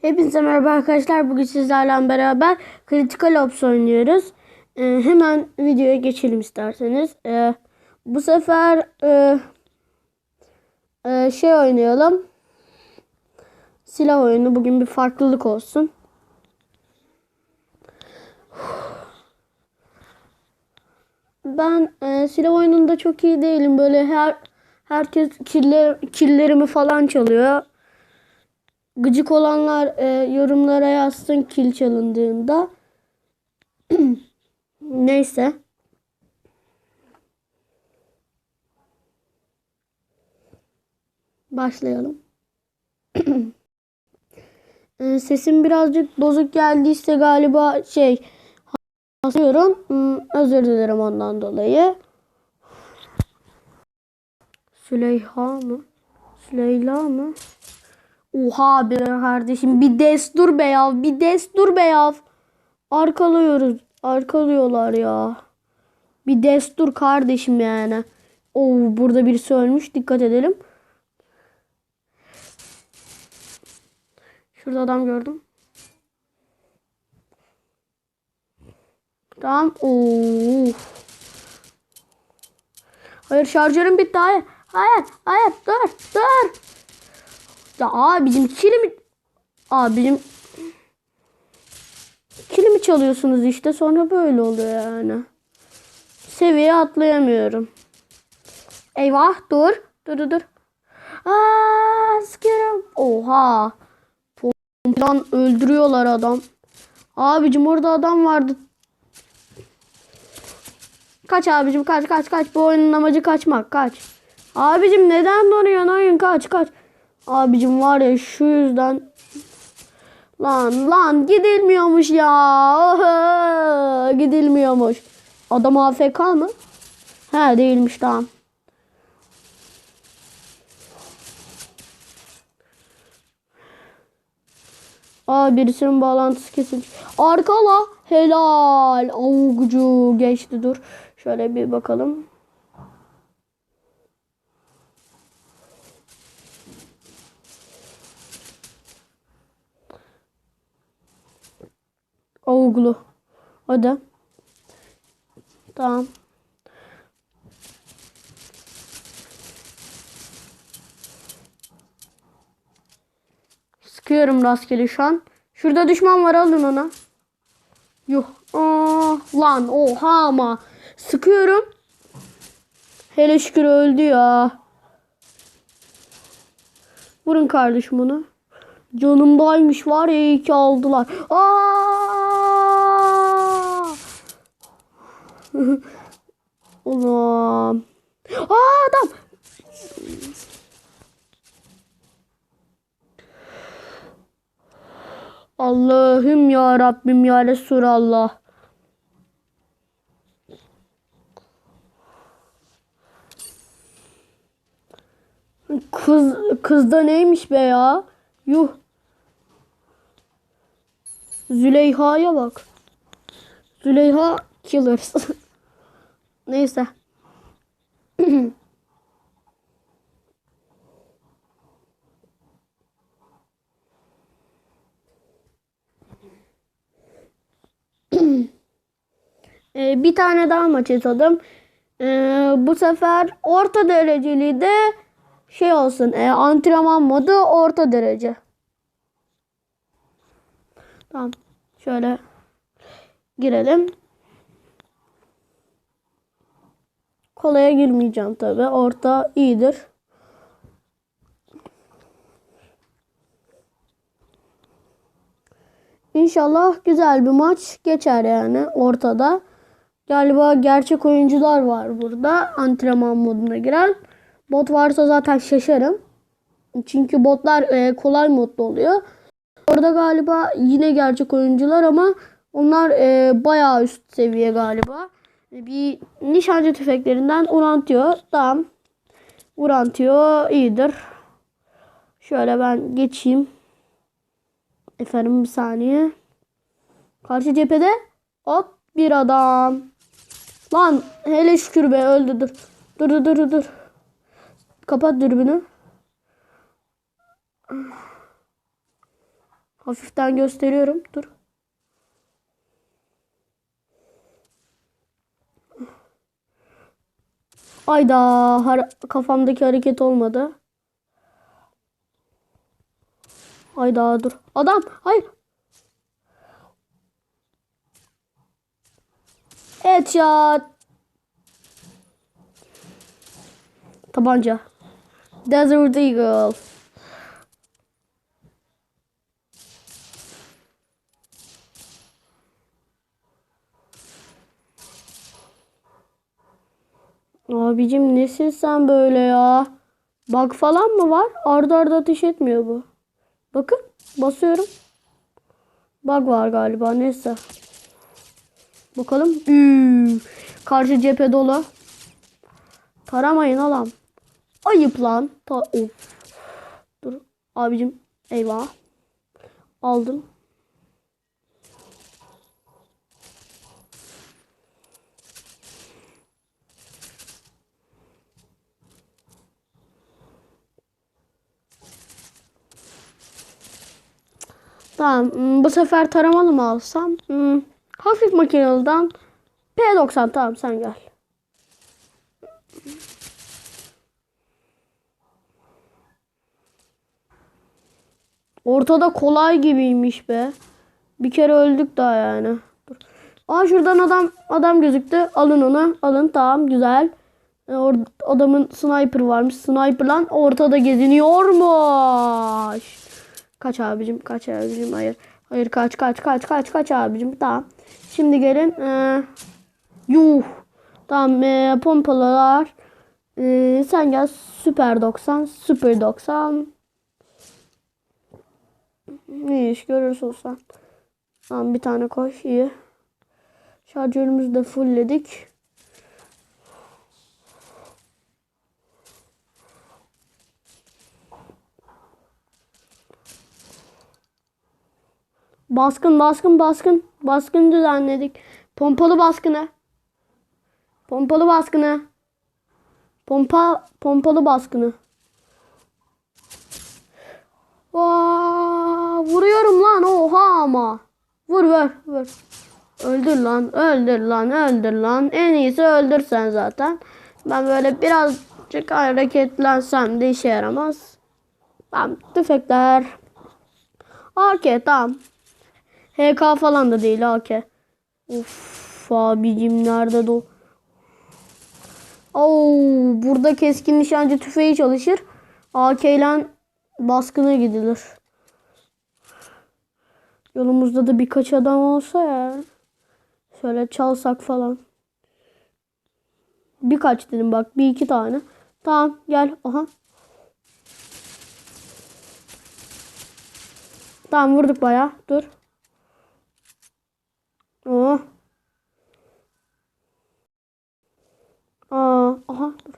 Hepinize merhaba arkadaşlar. Bugün sizlerle beraber Critical Ops oynuyoruz. Ee, hemen videoya geçelim isterseniz. Ee, bu sefer e, e, şey oynayalım. Silah oyunu. Bugün bir farklılık olsun. Ben e, silah oyununda çok iyi değilim. Böyle her herkes killer, killerimi falan çalıyor. Gıcık olanlar e, yorumlara yazsın kil çalındığında. Neyse. Başlayalım. E, Sesim birazcık bozuk geldiyse galiba şey hasıyorum. Hmm, Özür dilerim ondan dolayı. Süleyha mı? Süleyla mı? Oha be kardeşim bir destur be ya. Bir destur be ya. Arkalıyoruz. Arkalıyorlar ya. Bir destur kardeşim yani. Oo burada birisi ölmüş. Dikkat edelim. Şurada adam gördüm. Tamam. Oo. Hayır şarjörüm bitti. Hayır. Hayır. Hayır. Dur. Dur. Ya abicim kilimi abicim kilimi çalıyorsunuz işte sonra böyle oluyor yani. Seviye atlayamıyorum. Eyvah dur. Dur dur dur. Aa, sıkıyorum. Oha. Pompadan öldürüyorlar adam. Abicim orada adam vardı. Kaç abicim kaç kaç kaç. Bu oyunun amacı kaçmak kaç. Abicim neden donuyorsun oyun kaç kaç. Abicim var ya şu yüzden lan lan gidilmiyormuş ya. Gidilmiyormuş. Adam AFK mı? He değilmiş tamam. Aa birisinin bağlantısı kesilmiş. Arkala helal. Avugucu geçti dur. Şöyle bir bakalım. Avuglu. Hadi. Tamam. Sıkıyorum rastgele şu an. Şurada düşman var alın ona. Yuh. Aa, lan oha ama. Sıkıyorum. Hele şükür öldü ya. Vurun kardeşim onu. Canımdaymış var ya iyi ki aldılar. Aa! Ulan. Aa adam. Allah'ım ya Rabbim ya Resulallah. Kız kızda neymiş be ya? Yuh. Züleyha'ya bak. Züleyha Killers. Neyse. Ee, bir tane daha maç atadım. Ee, bu sefer orta dereceli de şey olsun. E, antrenman modu orta derece. Tamam. Şöyle girelim. Kolaya girmeyeceğim tabi. Orta iyidir. İnşallah güzel bir maç geçer yani ortada. Galiba gerçek oyuncular var burada antrenman moduna giren. Bot varsa zaten şaşarım. Çünkü botlar e, kolay modda oluyor. Orada galiba yine gerçek oyuncular ama onlar e, bayağı üst seviye galiba. Bir nişancı tüfeklerinden Urantio. Tamam. Urantio iyidir. Şöyle ben geçeyim. Efendim bir saniye. Karşı cephede hop bir adam. Lan hele şükür be öldü dur. Dur dur dur dur. Kapat dürbünü. Hafiften gösteriyorum. Dur. Ayda kafamdaki hareket olmadı. Ayda dur. Adam hayır. Headshot. Tabanca. Desert Eagle. Abicim nesin sen böyle ya? Bug falan mı var? Arda arda ateş etmiyor bu. Bakın basıyorum. Bug var galiba neyse. Bakalım. Üü, karşı cephe dolu. Taramayın alam. Ayıp lan. Ta of. Dur. Abicim eyvah. Aldım. Tamam. hmm, Bu sefer taramalı mı alsam? Hmm, Hafif makineliden P90 tamam sen gel. Ortada kolay gibiymiş be. Bir kere öldük daha yani. Dur. Aa şuradan adam adam gözüktü. Alın onu. Alın tamam güzel. E, or- adamın sniper varmış. Sniper lan ortada geziniyormuş. Kaç abicim kaç abicim hayır. Hayır kaç kaç kaç kaç kaç abicim tamam. Şimdi gelin. Ee, yuh. Tamam ee, pompalılar. Ee, sen gel süper 90 süper 90. İyi iş görürsün sen. Tamam bir tane koy iyi. Şarjörümüzü de fullledik. Baskın baskın baskın. Baskın düzenledik. Pompalı baskını. Pompalı baskını. Pompa pompalı baskını. Vaa, vuruyorum lan oha ama. Vur vur vur. Öldür lan öldür lan öldür lan. En iyisi öldür sen zaten. Ben böyle birazcık hareketlensem de işe yaramaz. Tamam tüfekler. AK tamam. HK falan da değil AK. Uf abicim nerede do? Oo, burada keskin nişancı tüfeği çalışır. AK ile baskına gidilir. Yolumuzda da birkaç adam olsa ya. Şöyle çalsak falan. Birkaç dedim bak. Bir iki tane. Tamam gel. Aha. Tamam vurduk baya. Dur. Oh. Aa, aha dur.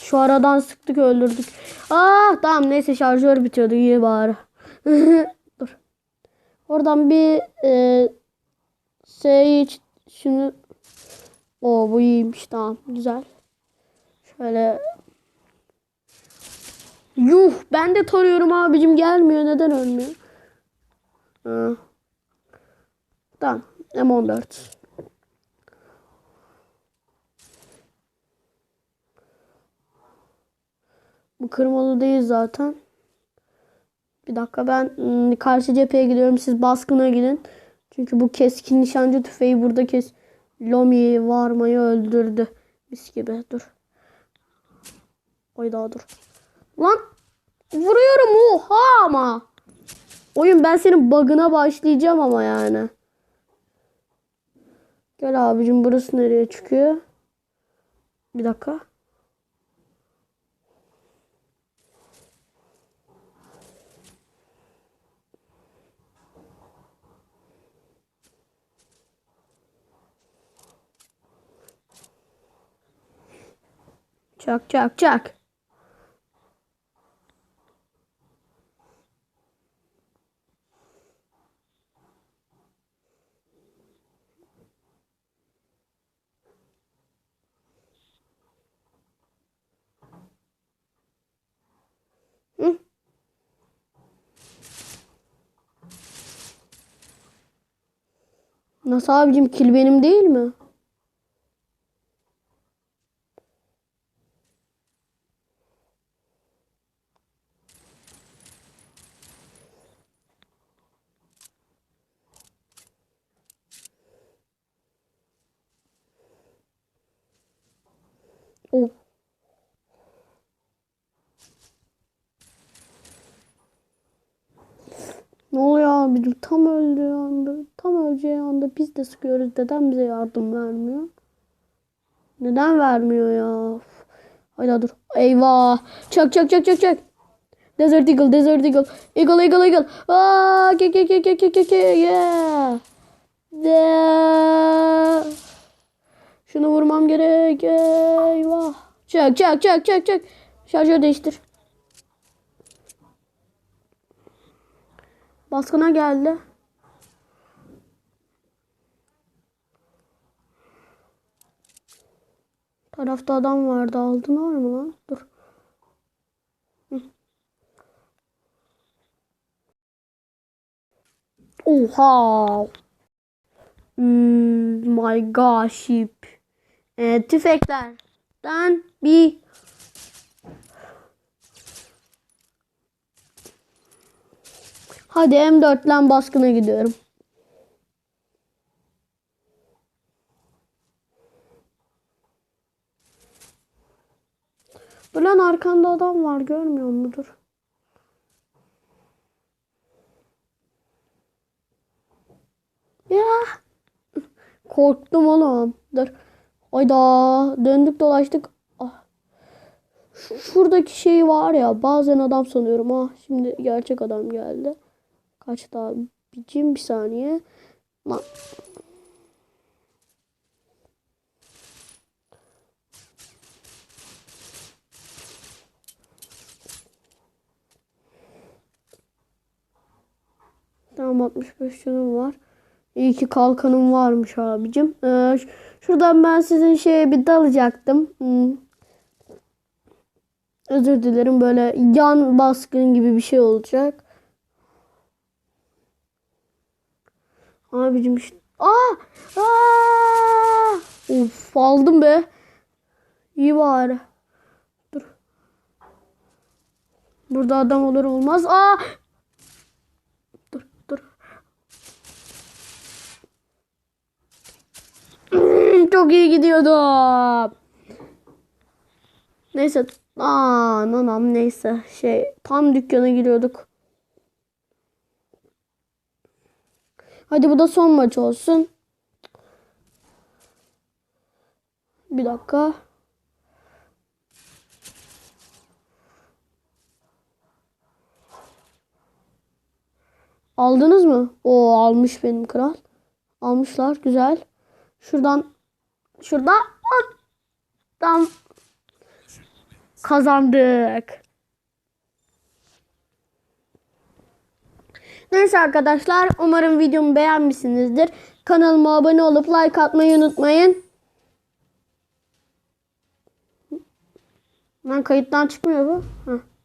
Şu aradan sıktık öldürdük. Aa tamam neyse şarjör bitiyordu iyi bari. dur. Oradan bir e, Sage şunu o bu iyiymiş tamam güzel. Şöyle Yuh ben de tarıyorum abicim gelmiyor neden ölmüyor? Ha. Tamam M14. Bu kırmalı değil zaten. Bir dakika ben karşı cepheye gidiyorum. Siz baskına gidin. Çünkü bu keskin nişancı tüfeği burada kes. Lomi'yi varmayı öldürdü. Mis gibi dur. Oy daha dur. Lan vuruyorum oha ama. Oyun ben senin bug'ına başlayacağım ama yani. Gel abicim burası nereye çıkıyor? Bir dakika. Çak çak çak. Nasıl abicim kil benim değil mi? Oh. Ne oluyor abicim? Tam öldüğü anda, öleceği anda biz de sıkıyoruz. Neden bize yardım vermiyor? Neden vermiyor ya? Hayda dur. Eyvah. Çak çak çak çak çak. Desert Eagle, Desert Eagle. Eagle, Eagle, Eagle. Aa, ke ke ke ke ke ke ke. Yeah. De. Şunu vurmam gerek. Eyvah. Çak çak çak çak çak. Şarjör değiştir. Baskına geldi. Tarafta adam vardı. Aldın var mı lan? Dur. Oha. Hmm, my gosh. Ee, tüfeklerden bir Hadi M4'den baskına gidiyorum. Dur lan arkanda adam var görmüyor mudur? Ya. Korktum oğlum. Dur. Ayda döndük dolaştık. Ah. Şu- Şuradaki şey var ya bazen adam sanıyorum. Ah şimdi gerçek adam geldi. Kaç daha bicim bir saniye. Lan. Tamam 65 canım var. İyi ki kalkanım varmış abicim. Ee, şuradan ben sizin şeye bir dalacaktım. Hmm. Özür dilerim böyle yan baskın gibi bir şey olacak. Abicim işte. Aa! Aa! Of aldım be. İyi bari. Dur. Burada adam olur olmaz. Aa! Dur dur. Çok iyi gidiyordum. Neyse. Aa, nanam neyse. Şey tam dükkana giriyorduk. Hadi bu da son maç olsun. Bir dakika. Aldınız mı? O almış benim kral. Almışlar güzel. Şuradan şuradan hop, tam kazandık. Neyse arkadaşlar umarım videomu beğenmişsinizdir. Kanalıma abone olup like atmayı unutmayın. Lan kayıttan çıkmıyor bu. Heh.